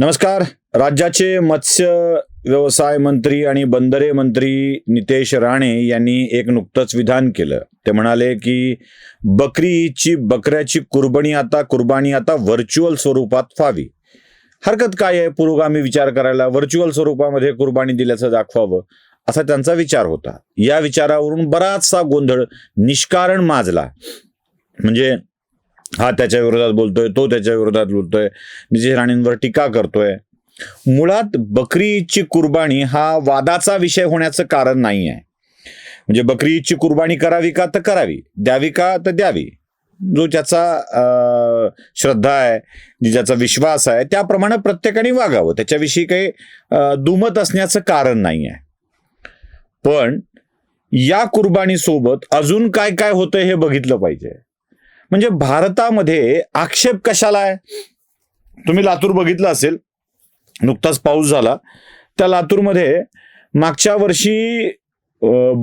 नमस्कार. राज्याचे मत्स्य व्यवसाय मंत्री आणि बंदरे मंत्री नितेश राणे यांनी एक नुकतंच विधान केलं. ते म्हणाले की बकरीची बकऱ्याची कुर्बानी आता कुर्बानी आता व्हर्च्युअल स्वरूपात व्हावी. हरकत काय आहे? पुरोगामी विचार करायला व्हर्च्युअल स्वरूपामध्ये कुर्बानी दिल्याचं दाखवावं असा त्यांचा विचार होता. या विचारावरून बराचसा गोंधळ निष्कारण माजला. म्हणजे हा त्याच्या विरोधात बोलतोय तो त्याच्या विरोधात बोलतोय. नितेश राणेंवर टीका करतोय. मुळात बकरी ईदची कुर्बानी हा वादाचा विषय होण्याचं कारण नाही आहे म्हणजे बकरी ईदची कुर्बानी करावी का तर करावी द्यावी का तर द्यावी. जो ज्याचा अं, श्रद्धा आहे ज्याचा विश्वास आहे त्याप्रमाणे प्रत्येकाने वागावं. त्याच्याविषयी काही दुमत असण्याचं कारण नाही आहे पण या कुर्बानीसोबत अजून काय काय होतं हे बघितलं पाहिजे. म्हणजे भारतामध्ये आक्षेप कशाला आहे? तुम्ही लातूर बघितलं असेल. नुकताच पाऊस झाला. त्या लातूरमध्ये मागच्या वर्षी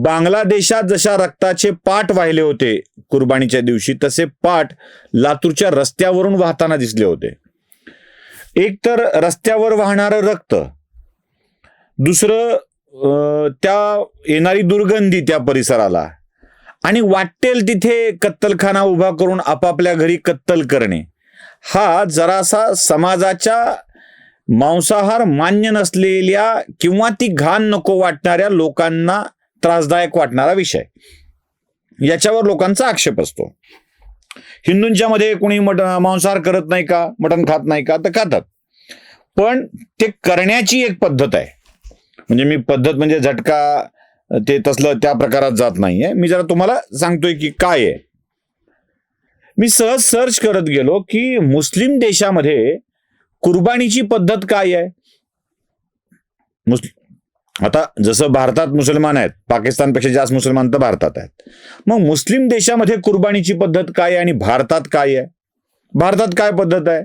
बांगलादेशात जशा रक्ताचे पाठ वाहिले होते कुर्बानीच्या दिवशी तसे पाठ लातूरच्या रस्त्यावरून वाहताना दिसले होते. एक तर रस्त्यावर वाहणारं रक्त. दुसरं त्या येणारी दुर्गंधी त्या परिसराला. आणि वाटेल तिथे कत्तलखाना उभा करून आपापल्या घरी कत्तल करणे. हा जरासा समाजाच्या मांसाहार मान्य नसलेल्या किंवा ती घाण नको वाटणाऱ्या लोकांना त्रासदायक वाटणारा विषय. याच्यावर लोकांचा आक्षेप असतो. हिंदूंच्या मध्ये कोणी मट मांसाहार करत नाही का? मटण खात नाही का? तर खातात. पण ते करण्याची एक पद्धत आहे. म्हणजे मी पद्धत म्हणजे झटका ते तसलं त्या प्रकारात जात नाहीये. मी जरा तुम्हाला सांगतोय की काय आहे. मी सहज सर्च करत गेलो की मुस्लिम देशामध्ये कुर्बानीची पद्धत काय आहे? मुस्लिम आता जसं भारतात मुसलमान आहेत पाकिस्तानपेक्षा जास्त मुसलमान तर भारतात आहेत. मग मुस्लिम देशामध्ये कुर्बानीची पद्धत काय आहे आणि भारतात काय आहे? भारतात काय पद्धत आहे?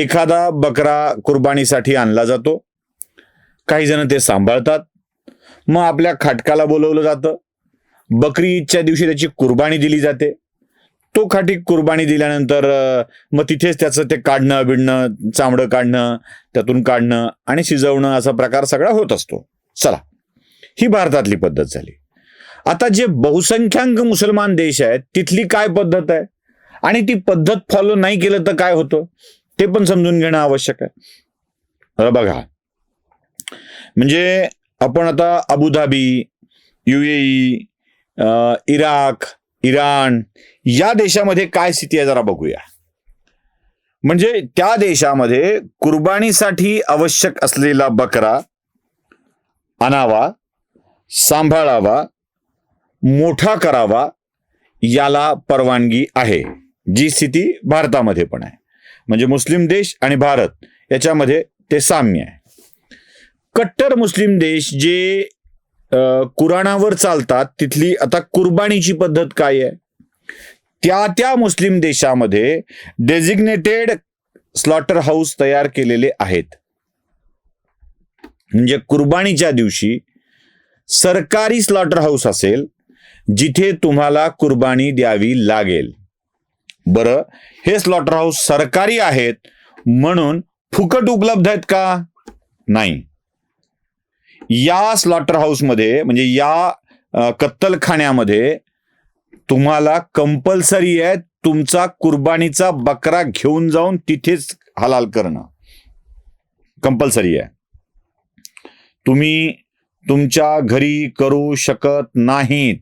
एखादा बकरा कुर्बानीसाठी आणला जातो. काही जण ते सांभाळतात. मग आपल्या खाटकाला बोलवलं जातं. बकरी ईदच्या दिवशी त्याची कुर्बानी दिली जाते. तो खाटी कुर्बानी दिल्यानंतर मग तिथेच त्याचं ते काढणं बिडणं चामडं काढणं त्यातून काढणं आणि शिजवणं असा प्रकार सगळा होत असतो. चला ही भारतातली पद्धत झाली. आता जे बहुसंख्याक मुसलमान देश आहेत तिथली काय पद्धत आहे? आणि ती पद्धत फॉलो नाही केलं तर काय होतं? ते पण समजून घेणं आवश्यक आहे. बघा म्हणजे आपण आता अबुधाबी युएई इराक इराण या देशामध्ये काय स्थिती आहे जरा बघूया. म्हणजे त्या देशामध्ये कुर्बानीसाठी आवश्यक असलेला बकरा आणावा सांभाळावा मोठा करावा याला परवानगी आहे. जी स्थिती भारतामध्ये पण आहे. म्हणजे मुस्लिम देश आणि भारत याच्यामध्ये ते साम्य आहे. कट्टर मुस्लिम देश जे कुराणावर चालतात तिथली आता कुर्बानीची पद्धत काय आहे? त्या त्या मुस्लिम देशामध्ये डेझिग्नेटेड स्लॉटर हाऊस तयार केलेले आहेत. म्हणजे कुर्बानीच्या दिवशी सरकारी स्लॉटर हाऊस असेल जिथे तुम्हाला कुर्बानी द्यावी लागेल. बरं हे स्लॉटर हाऊस सरकारी आहेत म्हणून फुकट उपलब्ध आहेत का? नाही. या स्लॉटर हाऊसमध्ये म्हणजे या कत्तलखान्यामध्ये तुम्हाला कंपल्सरी आहे तुमचा कुर्बानीचा बकरा घेऊन जाऊन तिथेच हलाल करणं. कंपल्सरी आहे. तुम्ही तुमच्या घरी करू शकत नाहीत.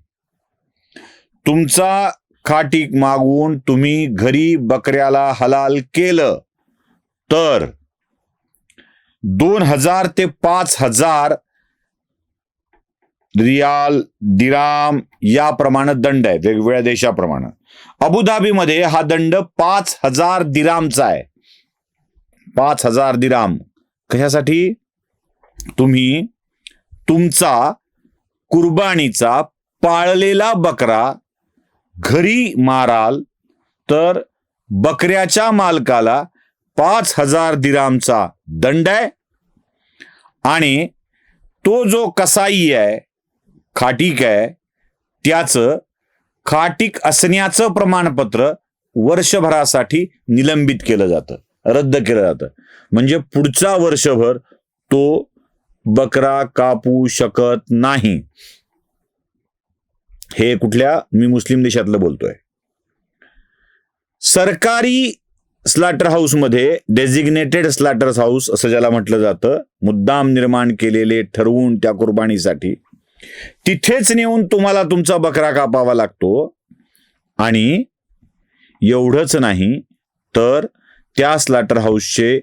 तुमचा खाटीक मागून तुम्ही घरी बकऱ्याला हलाल केलं. तर दोन हजार ते पाच हजार रियाल दिराम याप्रमाणे दंड आहे वेगवेगळ्या देशाप्रमाणे. अबुधाबीमध्ये हा दंड पाच हजार दिरामचा आहे. पाच हजार दिराम. कशासाठी? तुम्ही तुमचा कुर्बानीचा पाळलेला बकरा घरी माराल तर बकऱ्याच्या मालकाला पाच हजार दिरामचा दंड आहे. आणि तो जो कसाई आहे खाटीक आहे त्याचं खाटीक असण्याचं प्रमाणपत्र वर्षभरासाठी निलंबित केलं जातं रद्द केलं जातं. म्हणजे पुढचा वर्षभर तो बकरा कापू शकत नाही. हे कुठल्या? मी मुस्लिम देशातलं बोलतोय. सरकारी स्लाटर हाऊसमध्ये डेझिग्नेटेड स्लाटर हाऊस असं ज्याला म्हटलं जातं मुद्दाम निर्माण केलेले ठरवून त्या कुर्बानीसाठी तिथेच नेऊन तुम्हाला तुमचा बकरा कापावा लागतो. आणि एवढंच नाही तर त्या स्लॉटर हाऊसचे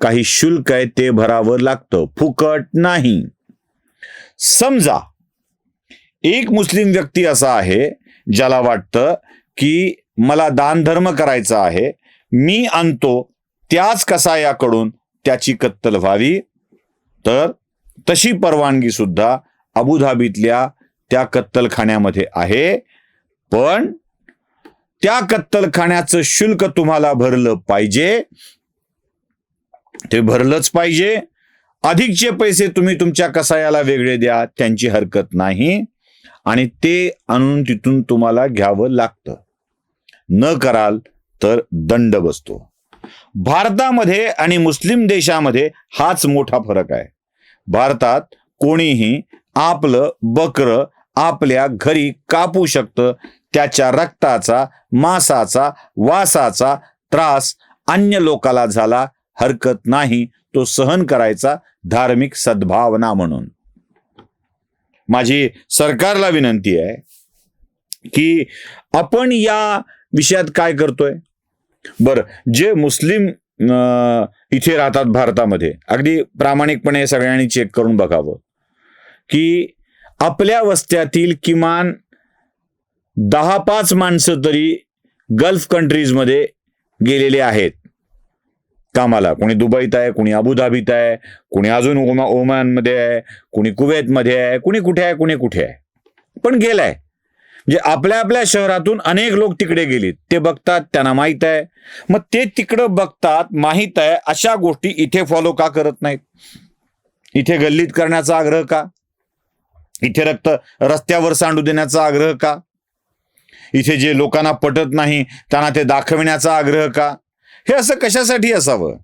काही शुल्क आहे ते भरावं लागतं. फुकट नाही. समजा एक मुस्लिम व्यक्ती असा आहे ज्याला वाटतं की मला दानधर्म करायचा आहे मी आणतो त्याच कसायाकडून त्याची कत्तल व्हावी तर तशी परवानगी सुद्धा अबुधाबीतल्या त्या कत्तलखान्यामध्ये आहे. पण त्या कत्तलखान्याचं शुल्क तुम्हाला भरलं पाहिजे. ते भरलंच पाहिजे. अधिकचे पैसे तुम्ही तुमच्या कसायाला वेगळे द्या त्यांची हरकत नाही. आणि ते आणून तिथून तुम्हाला घ्यावं लागतं. न कराल तर दंड बसतो. भारतामध्ये आणि मुस्लिम देशामध्ये हाच मोठा फरक आहे. भारतात कोणीही आपलं बकर आपल्या घरी कापू शकतं. त्याच्या रक्ताचा मांसाचा वासाचा त्रास अन्य लोकाला झाला हरकत नाही. तो सहन करायचा धार्मिक सद्भावना म्हणून. माझी सरकारला विनंती आहे की आपण या विषयात काय करतोय? बर जे मुस्लिम अं, इथे राहतात भारतामध्ये अगदी प्रामाणिकपणे सगळ्यांनी चेक करून बघावं. की आपल्या वस्त्यातील किमान दहा पाच माणसं तरी गल्फ कंट्रीजमध्ये गेलेले आहेत. कामाला. कोणी दुबईत आहे कोणी अबुधाबीत आहे कोणी अजून ओमा ओमानमध्ये आहे कोणी कुवेतमध्ये आहे कोणी कुठे आहे कोणी कुठे आहे. पण गेलाय. म्हणजे आपल्या आपल्या शहरातून अनेक लोक तिकडे गेलीत. ते बघतात त्यांना माहीत आहे. मग ते तिकडं बघतात माहीत आहे अशा गोष्टी इथे फॉलो का करत नाहीत? इथे गल्लीत करण्याचा आग्रह का? इथे रक्त रस्त्यावर सांडू देण्याचा आग्रह का? इथे जे लोकांना पटत नाही त्यांना ते दाखविण्याचा आग्रह का? हे असं कशासाठी असावं?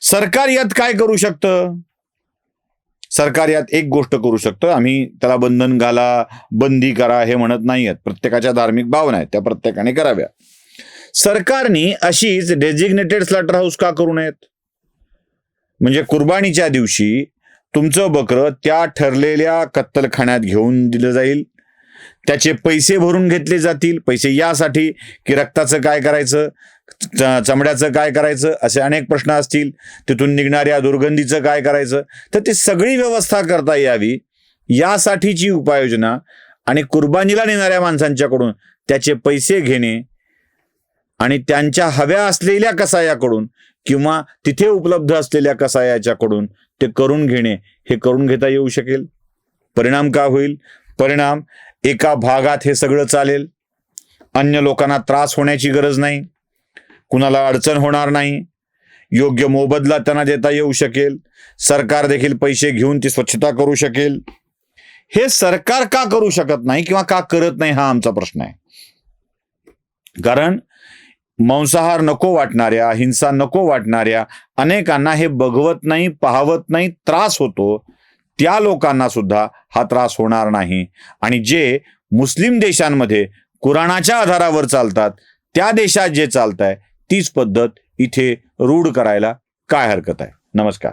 सरकार यात काय करू शकतं? सरकार यात एक गोष्ट करू शकतं. आम्ही त्याला बंधन घाला बंदी करा हे म्हणत नाही आहेत प्रत्येकाच्या धार्मिक भावना आहेत त्या प्रत्येकाने कराव्या. सरकारने अशीच डेझिग्नेटेड स्लॅटर हाऊस का करू नयेत? म्हणजे कुर्बानीच्या दिवशी तुमचं बकरं त्या ठरलेल्या कत्तलखान्यात घेऊन दिलं जाईल. त्याचे पैसे भरून घेतले जातील. पैसे यासाठी की रक्ताचं काय करायचं चमड्याचं काय करायचं असे अनेक प्रश्न असतील. तिथून निघणाऱ्या दुर्गंधीचं काय करायचं? तर ती सगळी व्यवस्था करता यावी. यासाठीची उपाययोजना आणि कुर्बानीला नेणाऱ्या माणसांच्याकडून त्याचे पैसे घेणे आणि त्यांच्या हव्या असलेल्या कसायाकडून किंवा तिथे उपलब्ध असलेल्या कसायाच्याकडून ते करून घेणे हे करून घेता येऊ शकेल. परिणाम का होईल? परिणाम एका भागात हे सगळं चालेल. अन्य लोकांना त्रास होण्याची गरज नाही. कुणाला अडचण होणार नाही. योग्य मोबदला त्यांना देता येऊ शकेल. सरकार देखील पैसे घेऊन ती स्वच्छता करू शकेल. हे सरकार का करू शकत नाही किंवा का करत नाही हा आमचा प्रश्न आहे. कारण मांसाहार नको वाटणाऱ्या हिंसा नको वाटणाऱ्या अनेकांना हे बघवत नाही पाहवत नाही त्रास होतो त्या लोकांना सुद्धा हा त्रास होणार नाही. आणि जे मुस्लिम देशांमध्ये कुराणाच्या आधारावर चालतात त्या देशात जे चालत आहे तीच पद्धत इथे रूढ करायला काय हरकत आहे? नमस्कार.